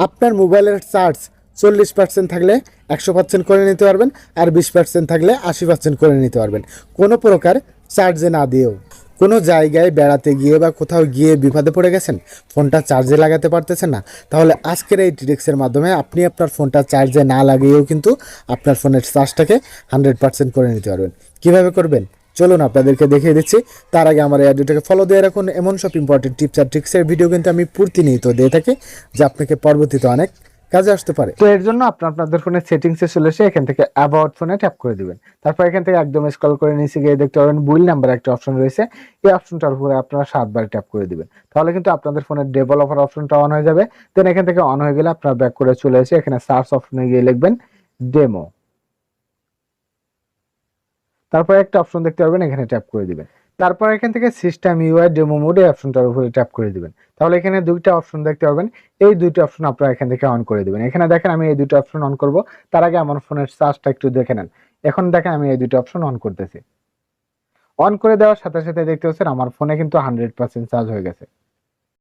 আপনার মোবাইলের চার্জ চল্লিশ পার্সেন্ট থাকলে একশো পার্সেন্ট করে নিতে পারবেন আর বিশ পার্সেন্ট থাকলে আশি পার্সেন্ট করে নিতে পারবেন। কোনো প্রকার চার্জে না দিয়েও। কোনো জায়গায় বেড়াতে গিয়ে বা কোথাও গিয়ে বিপদে পড়ে গেছেন? ফোনটা চার্জে লাগাতে পারতেছেন না? তাহলে আজকের এই ট্রিক্সের মাধ্যমে আপনি আপনার ফোনটা চার্জে না লাগিয়েও কিন্তু আপনার ফোনের চার্জটাকে হান্ড্রেড পার্সেন্ট করে নিতে পারবেন। কীভাবে করবেন? চলুন আপনাদেরকে দেখিয়ে দিচ্ছি। তার আগে আমার এই ফলো দিয়ে রাখুন। এমন সব ইম্পর্টেন্ট টিপস আর ট্রিক্সের ভিডিও কিন্তু আমি প্রতিনিয়ত দিয়ে থাকি, যা আপনাকে পরবর্তীতে অনেক কাজে আসতে পারে। তো এর জন্য আপনার আপনাদের ফোনের সেটিংসে চলে এসে এখান থেকে অ্যাবাউট ফোনে ট্যাপ করে দিবেন। তারপর এখান থেকে একদম স্ক্রল করে নিচে গিয়ে দেখতে পাবেন বুইল নাম্বার একটা অপশন রয়েছে। এই অপশনটার উপরে আপনারা সাতবার ট্যাপ করে দিবেন। তাহলে কিন্তু আপনাদের ফোনের ডেভেলপার অপশনটা অন হয়ে যাবে। দেন এখান থেকে অন হয়ে গেলে আপনারা ব্যাক করে চলে এসে এখানে সার্চ অপশনে গিয়ে লিখবেন ডেমো তারপর একটা অপশন দেখতে পারবেন, এখানে ট্যাপ করে দিবেন। তারপর এখান থেকে সিস্টেম ইউআই ডেমো মোড অপশনটার উপরে ট্যাপ করে দিবেন। তাহলে এখানে দুইটা অপশন দেখতে পাবেন এই দুইটা অপশন আপনারা এখান থেকে অন করে দিবেন। এখানে দেখেন আমি এই দুটো অপশন অন করব। তার আগে আমার ফোনের চার্জটা একটু দেখে নেন। এখন দেখেন আমি এই দুটো অপশন অন করতেছি। অন করে দেওয়ার সাথে সাথে দেখতে পাচ্ছেন আমার ফোনে কিন্তু হান্ড্রেড পার্সেন্ট চার্জ হয়ে গেছে।